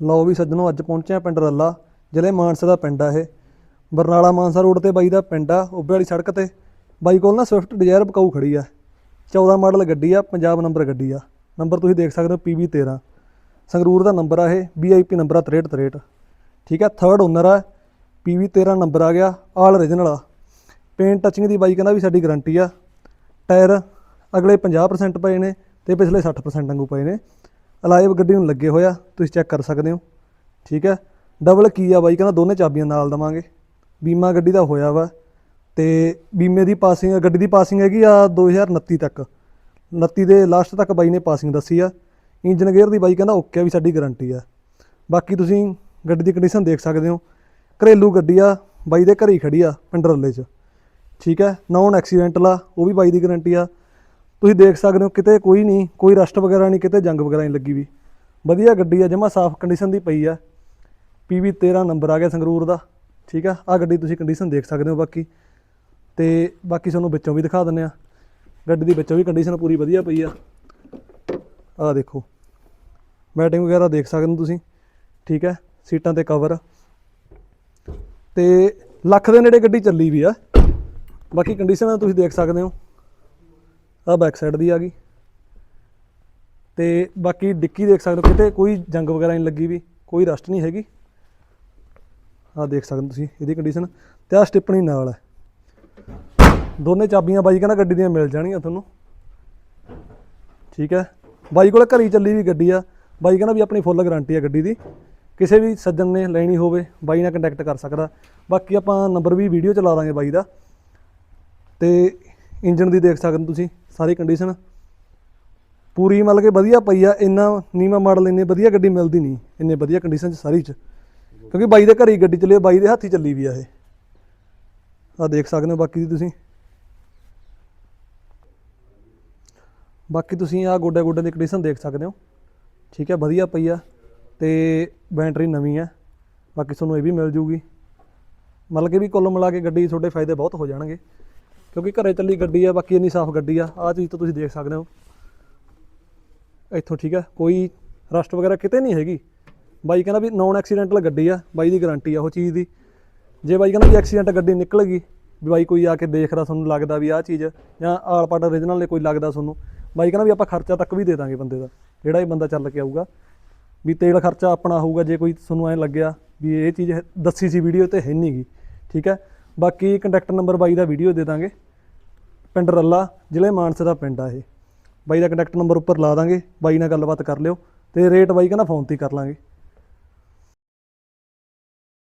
ਲਓ ਵੀ ਸੱਜਣੋ, ਅੱਜ ਪਹੁੰਚਿਆ ਪਿੰਡ ਰੱਲਾ, ਜ਼ਿਲ੍ਹੇ ਮਾਨਸਾ ਦਾ ਪਿੰਡ ਆ ਇਹ। ਬਰਨਾਲਾ ਮਾਨਸਾ ਰੋਡ ਤੇ ਬਾਈ ਦਾ ਪਿੰਡ ਆ ਉੱਬੇ ਵਾਲੀ ਸੜਕ ਤੇ। ਬਾਈ ਕੋਲ ਨਾ ਸਵਿਫਟ ਡਿਜ਼ਾਇਰ ਬਕਾਊ ਖੜੀ ਆ। 14 ਮਾਡਲ ਗੱਡੀ ਆ ਪੰਜਾਬ ਨੰਬਰ ਗੱਡੀ ਆ। ਨੰਬਰ ਤੁਸੀਂ ਦੇਖ ਸਕਦੇ ਹੋ PB 13 ਸੰਗਰੂਰ ਦਾ ਨੰਬਰ ਆ ਇਹ VIP ਨੰਬਰ ਆ 6363 ਠੀਕ ਆ ਥਰਡ ਓਨਰ ਆ PB 13 ਨੰਬਰ ਆ ਗਿਆ, ਆਲ ਓਰੀਜਨਲ ਆ। ਪੇਂਟ ਟੱਚਿੰਗ ਦੀ ਬਾਈ ਕਹਿੰਦਾ ਵੀ ਸਾਡੀ ਗਾਰੰਟੀ ਆ। ਟਾਇਰ ਅਗਲੇ 50% ਪਏ ਨੇ ਤੇ ਪਿਛਲੇ 60% ਵਾਂਗੂ ਪਏ ਨੇ। ਅਲਾਈਵ ਗੱਡੀ ਨੂੰ ਲੱਗੇ ਹੋਇਆ, ਤੁਸੀਂ ਚੈੱਕ ਕਰ ਸਕਦੇ ਹੋ। ਠੀਕ ਹੈ? ਡਬਲ ਕੀ ਆ ਬਾਈ, ਕਹਿੰਦਾ ਦੋਨੇ ਚਾਬੀਆਂ ਨਾਲ ਦਵਾਂਗੇ। ਬੀਮਾ ਗੱਡੀ ਦਾ ਹੋਇਆ ਵਾ ਤੇ ਬੀਮੇ ਦੀ ਪਾਸਿੰਗ ਗੱਡੀ ਦੀ ਪਾਸਿੰਗ ਹੈਗੀ ਆ 2029 ਤੱਕ। 29 ਦੇ ਲਾਸਟ ਤੱਕ ਬਾਈ ਨੇ ਪਾਸਿੰਗ ਦੱਸੀ ਆ। ਇੰਜਨ ਗੇਅਰ ਦੀ ਬਾਈ ਕਹਿੰਦਾ ਓਕੇ ਵੀ ਸਾਡੀ ਗਾਰੰਟੀ ਆ। ਬਾਕੀ ਤੁਸੀਂ ਗੱਡੀ ਦੀ ਕੰਡੀਸ਼ਨ ਦੇਖ ਸਕਦੇ ਹੋ। ਘਰੇਲੂ ਗੱਡੀ ਆ, ਬਾਈ ਦੇ ਘਰੇ ਹੀ ਖੜੀ ਆ ਪਿੰਡਰਲੇ 'ਚ। ਠੀਕ ਹੈ? ਨੌਨ ਐਕਸੀਡੈਂਟਲ ਆ, ਉਹ ਵੀ ਬਾਈ ਦੀ ਗਾਰੰਟੀ ਆ। ਤੁਸੀਂ ਦੇਖ ਸਕਦੇ ਹੋ ਕਿਤੇ ਕੋਈ ਨਹੀਂ, ਕੋਈ ਰਸਟ ਵਗੈਰਾ ਨਹੀਂ, ਕਿਤੇ ਜੰਗ ਵਗੈਰਾ ਨਹੀਂ ਲੱਗੀ ਵੀ। ਵਧੀਆ ਗੱਡੀ ਆ, ਜਮਾ ਸਾਫ਼ ਕੰਡੀਸ਼ਨ ਦੀ ਪਈ ਆ। PV 13 ਨੰਬਰ ਆ ਗਿਆ ਸੰਗਰੂਰ ਦਾ, ਠੀਕ ਆ? ਆ ਗੱਡੀ ਤੁਸੀਂ ਕੰਡੀਸ਼ਨ ਦੇਖ ਸਕਦੇ ਹੋ ਬਾਕੀ। ਤੇ ਬਾਕੀ ਤੁਹਾਨੂੰ ਵਿੱਚੋਂ ਵੀ ਦਿਖਾ ਦਿੰਨੇ ਆ। ਗੱਡੀ ਦੀ ਵਿੱਚੋਂ ਵੀ ਕੰਡੀਸ਼ਨ ਪੂਰੀ ਵਧੀਆ ਪਈ ਆ। ਆ ਦੇਖੋ। ਮੈਟਿੰਗ ਵਗੈਰਾ ਦੇਖ ਸਕਦੇ ਹੋ ਤੁਸੀਂ, ਠੀਕ ਹੈ ਸੀਟਾਂ ਤੇ ਕਵਰ ਤੇ ਲੱਖ ਦੇ ਨੇੜੇ ਗੱਡੀ ਚੱਲੀ ਵੀ ਆ। ਬਾਕੀ ਕੰਡੀਸ਼ਨ ਤੁਸੀਂ ਦੇਖ ਸਕਦੇ ਹੋ। ਆ ਬੈਕ ਸਾਈਡ ਦੀ ਆ ਗਈ। ਤੇ ਬਾਕੀ ਡਿੱਕੀ ਦੇਖ ਸਕਦੇ ਹੋ ਕਿਤੇ ਕੋਈ ਜੰਗ ਵਗੈਰਾ ਨਹੀਂ ਲੱਗੀ ਵੀ, ਕੋਈ ਰਸਟ ਨਹੀਂ ਹੈਗੀ। ਆ ਦੇਖ ਸਕਦੇ ਤੁਸੀਂ ਇਹਦੀ ਕੰਡੀਸ਼ਨ ਤੇ ਆ ਸਟਿੱਪਣੀ ਨਾਲ ਹੈ ਦੋਨੇ ਚਾਬੀਆਂ ਬਾਈ ਕਹਿੰਦਾ ਗੱਡੀ ਦੀਆਂ ਮਿਲ ਜਾਣਗੀਆਂ ਤੁਹਾਨੂੰ। ਠੀਕ ਹੈ। ਬਾਈ ਕੋਲ ਘਰੀ ਚੱਲੀ ਵੀ ਗੱਡੀ ਆ। ਬਾਈ ਕਹਿੰਦਾ ਵੀ ਆਪਣੀ ਫੁੱਲ ਗਾਰੰਟੀ ਆ ਗੱਡੀ ਦੀ। ਕਿਸੇ ਵੀ ਸੱਜਣ ਨੇ ਲੈਣੀ ਹੋਵੇ, ਬਾਈ ਨਾਲ ਕੰਟੈਕਟ ਕਰ ਸਕਦਾ। ਬਾਕੀ ਆਪਾਂ ਨੰਬਰ ਵੀ ਵੀਡੀਓ ਚਲਾ ਦਾਂਗੇ ਬਾਈ ਦਾ। ਤੇ ਇੰਜਨ ਦੀ ਦੇਖ ਸਕਦੇ ਹੋ ਤੁਸੀਂ ਸਾਰੀ ਕੰਡੀਸ਼ਨ ਪੂਰੀ ਮਤਲਬ ਕਿ ਵਧੀਆ ਪਈ ਆ ਇੰਨਾ ਨੀਵਾ ਮਾਡਲ ਇੰਨੇ ਵਧੀਆ ਗੱਡੀ ਮਿਲਦੀ ਨਹੀਂ ਇੰਨੇ ਵਧੀਆ ਕੰਡੀਸ਼ਨ ਚ ਸਾਰੀ ਚ। ਕਿਉਂਕਿ ਬਾਈ ਦੇ ਘਰੇ ਹੀ ਗੱਡੀ ਚੱਲੀ ਆ, ਬਾਈ ਦੇ ਹੱਥੀ ਚੱਲੀ ਵੀ ਆ ਇਹ। ਆ ਦੇਖ ਸਕਦੇ ਹੋ ਬਾਕੀ ਦੀ ਤੁਸੀਂ। ਬਾਕੀ ਤੁਸੀਂ ਆ ਗੋਡੇ ਗੋਡੇ ਦੀ ਕੰਡੀਸ਼ਨ ਦੇਖ ਸਕਦੇ ਹੋ। ਠੀਕ ਹੈ ਵਧੀਆ ਪਈ ਆ ਤੇ ਬੈਟਰੀ ਨਵੀਂ ਹੈ ਬਾਕੀ ਤੁਹਾਨੂੰ ਇਹ ਵੀ ਮਿਲ ਜੂਗੀ। ਮਤਲਬ ਕਿ ਵੀ ਕੁੱਲ ਮਿਲਾ ਕੇ ਗੱਡੀ ਤੁਹਾਡੇ ਫਾਇਦੇ ਬਹੁਤ ਹੋ ਜਾਣਗੇ। ਕਿਉਂਕਿ ਘਰੇ ਚੱਲੀ ਗੱਡੀ ਆ, ਬਾਕੀ ਇੰਨੀ ਸਾਫ਼ ਗੱਡੀ ਆ। ਆਹ ਚੀਜ਼ ਤਾਂ ਤੁਸੀਂ ਦੇਖ ਸਕਦੇ ਹੋ। ਇੱਥੋਂ ਠੀਕ ਹੈ ਕੋਈ ਰਸਟ ਵਗੈਰਾ ਕਿਤੇ ਨਹੀਂ ਹੈਗੀ। ਬਾਈ ਕਹਿੰਦਾ ਵੀ ਨੌਨ ਐਕਸੀਡੈਂਟਲ ਗੱਡੀ ਆ, ਬਾਈ ਦੀ ਗਾਰੰਟੀ ਆ ਉਹ ਚੀਜ਼ ਦੀ। ਜੇ ਬਾਈ ਕਹਿੰਦਾ ਵੀ ਐਕਸੀਡੈਂਟ ਗੱਡੀ ਨਿਕਲ ਗਈ, ਵੀ ਬਾਈ ਕੋਈ ਆ ਕੇ ਦੇਖਦਾ ਤੁਹਾਨੂੰ ਲੱਗਦਾ ਵੀ ਆਹ ਚੀਜ਼ ਜਾਂ ਆਲ ਪਾਰਟ origignal ਨੇ ਕੋਈ ਲੱਗਦਾ ਤੁਹਾਨੂੰ, ਬਾਈ ਕਹਿੰਦਾ ਵੀ ਆਪਾਂ ਖਰਚਾ ਤੱਕ ਵੀ ਦੇ ਦਾਂਗੇ ਬੰਦੇ ਦਾ, ਜਿਹੜਾ ਇਹ ਬੰਦਾ ਚੱਲ ਕੇ ਆਊਗਾ। ਵੀ ਤੇਲ ਖਰਚਾ ਆਪਣਾ ਹੋਊਗਾ, ਜੇ ਕੋਈ ਤੁਹਾਨੂੰ ਐਂ ਲੱਗਿਆ ਵੀ ਇਹ ਚੀਜ਼ ਦੱਸੀ ਸੀ ਵੀਡੀਓ ਤੇ ਹੈ ਨਹੀਂ ਗੀ, ਠੀਕ ਹੈ ਬਾਕੀ ਕੰਟੈਕਟ ਨੰਬਰ ਬਾਈ ਦਾ ਵੀਡੀਓ ਦੇ ਦਾਂਗੇ। ਪਿੰਡ ਰੱਲਾ, ਜ਼ਿਲ੍ਹੇ ਮਾਨਸਾ ਦਾ ਪਿੰਡ ਆ ਇਹ। ਬਾਈ ਦਾ ਕੰਟੈਕਟ ਨੰਬਰ ਉੱਪਰ ਲਾ ਦਾਂਗੇ, ਬਾਈ ਨਾਲ ਗੱਲਬਾਤ ਕਰ ਲਿਓ ਤੇ ਰੇਟ ਬਾਈ ਕਹਿੰਦਾ ਫੋਨ ਤੇ ਹੀ ਕਰ ਲਾਂਗੇ।